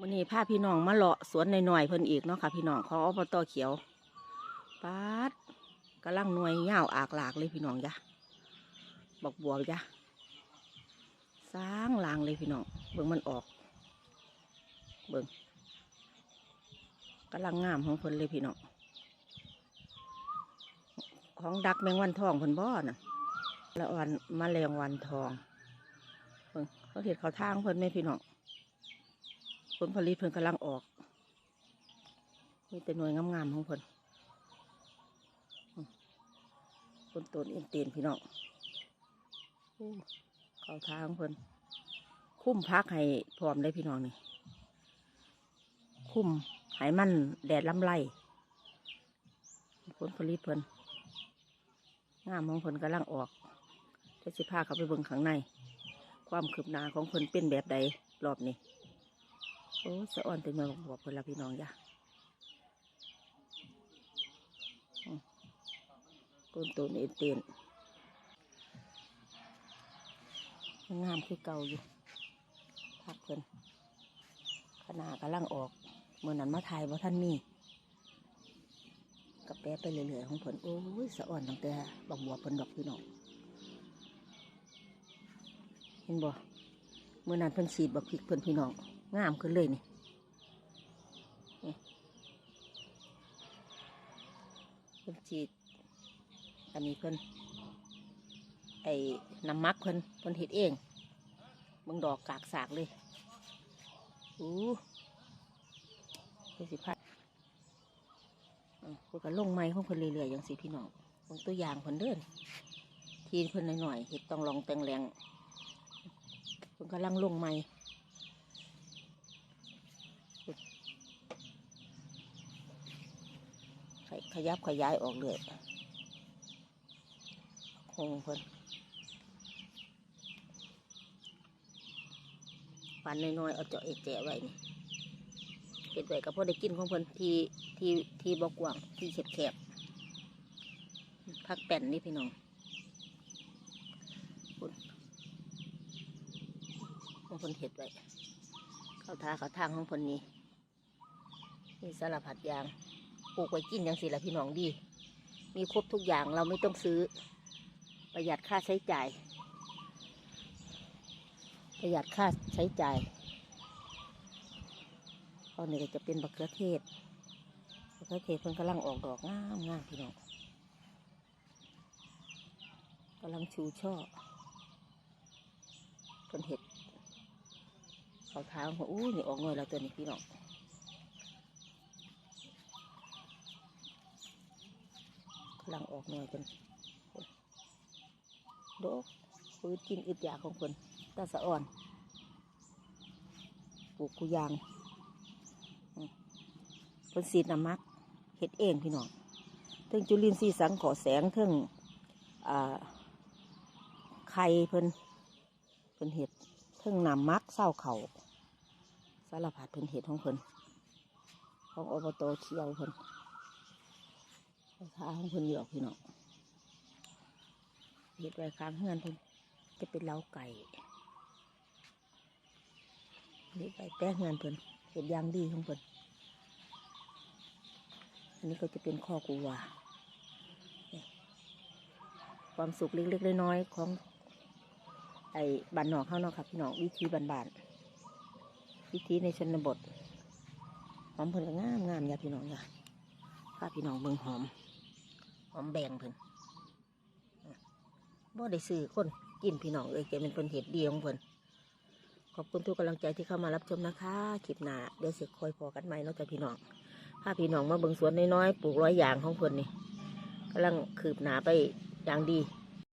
วันนี้พาพี่น้องมาเลาะสวนหน่อยๆเพิ่นอีกเนาะค่ะ พี่น้องของอบตเขียวปาดกำลังหน่วยเง่าวอากหลากเลยพี่น้องจ้ะบักบัวจ้ะสร้างลางเลยพี่น้องเบิ่งมันออก เบิ่งกำลังงามของเพิ่นเลยพี่น้องของดักแมงวันทองเพิ่นบ่น่ะละวันมแมลงวันทองเบิ่งเขาเห็ดเขาทางเพิ่นไหมพี่น้อง ลผลิตเพิ่นกำลังออก มีแต่หน่วยงามๆของเพิ่นต้นต้นเอ็นเตียนพี่น้องเขาทางเพิ่นคุ้มพักให้พร้อมได้พี่น้องนี่ คุ้มให้มันแดดลำไรผลผลิตเพิ่นงามของเพิ่นกำลังออกจะสิพาเขาไปเบิ่งข้างใน ความคืบหน้าของเพิ่นเป็นแบบใดรอบนี้ โอ้สะอ่อนเต็มเมืองบอกเละพี่น้องจ้ะอืมต้นต้นเอ็นเตียนงามคือเก่าอยู่พักเพิ่นขนาดกำลังออกเมื่อนั้นมาถ่ายว่าท่านมีกับแปะไปเรื่อยๆของเพิ่นโอ้ยสะอ่อนตั้งแต่บักบัวเพิ่นดอกพี่น้องเห็นบ่เมื่อนั้นเพิ่นฉีดบักพริกเพิ่นพี่น้อง งามขึ้นเลยนี่เพิ่นฉีดอันนี้เพิ่นไอ้น้ำมักเพิ่นเพิ่นเห็ดเองเบิ่งดอกกากสากเลยอู้เพิ่นสิพัดอ่าเพิ่นก็ลงไม้ของเพิ่นเรื่อยๆอย่างสิพี่น้องเบิ่งตัวอย่างเพิ่นเดิน ทีเพิ่นหน่อยๆเห็ดต้องลองแตงแรงเพิ่นกำลังลงไม้ ขยับขยายออกเลยคงเพิ่นปันน้อยๆเอาเจาะเอแจะไว้นี่เก็บไว้ก็พอได้กินของเพิ่นที่ที่ที่บกว้างที่แคบแคบๆพักแป่นนี่พี่น้องคุณของเพิ่นเห็ดไว้เขาทาเขาทางของเพิ่นนี่มีสารพัดยาง ปลูกไว้กินอย่างสิละพี่น้องดี มีครบทุกอย่างเราไม่ต้องซื้อ ประหยัดค่าใช้จ่าย ประหยัดค่าใช้จ่ายตอนนี้ก็จะเป็นบักเขือเทศบักเขือเทศเพิ่งกำลังออกดอกงามงามพี่น้องกำลังชูช่อเพิ่นเห็ดเขาท้าเขาอู้นี่ออกหน่อยแล้วตัวนี้พี่น้อง กำลังออกหน่อยกันโดกปืดกินอึดอยากของคนตาสะอ่อน ปลูกกุยางอืมเพิ่นสีน้ำมักเห็ดเองพี่น้องเทิงจุลินทรีย์สังขอแสงเทิงไข่เพิ่นเพิ่นเห็ดเทิงน้ำมักเศร้าเขาสารพัดเพิ่นเห็ดของเพิ่นของอบตเขียวเพิ่น ทางเพิ่นอยู่อกพี่น้องเห็ดไว้ค้างเฮือนเพิ่นจะเป็นเล้าไก่เห็ดไว้แป้งเฮือนเพิ่นเห็ดยางดีของเพิ่นอันนี้ก็จะเป็นข้อกูวาความสุขเล็กๆน้อยๆของ ไอ้บ้านนอกเข้าเนาะครับพี่น้องวิธีบ้านๆวิธีในชนบทหอมเพิ่นก็งามงามอย่าพี่น้องอย่าพาพี่น้องเบิ่งหอม หอมแบงเพิ่นบ่ได้ซื้อคนกินพี่น้องเอ้ยแกเป็นเพิ่นเห็ดดีของเพิ่นขอบคุณทุกกำลังใจที่เข้ามารับชมนะคะคลิปหน้าเดี๋ยวสิคอยพอกันใหม่นอกจากพี่น้องถ้าพี่น้องมาเบิ่งสวนน้อยๆปลูกร้อยอย่างของเพิ่นนี่กำลังคืบหนาไปอย่างดี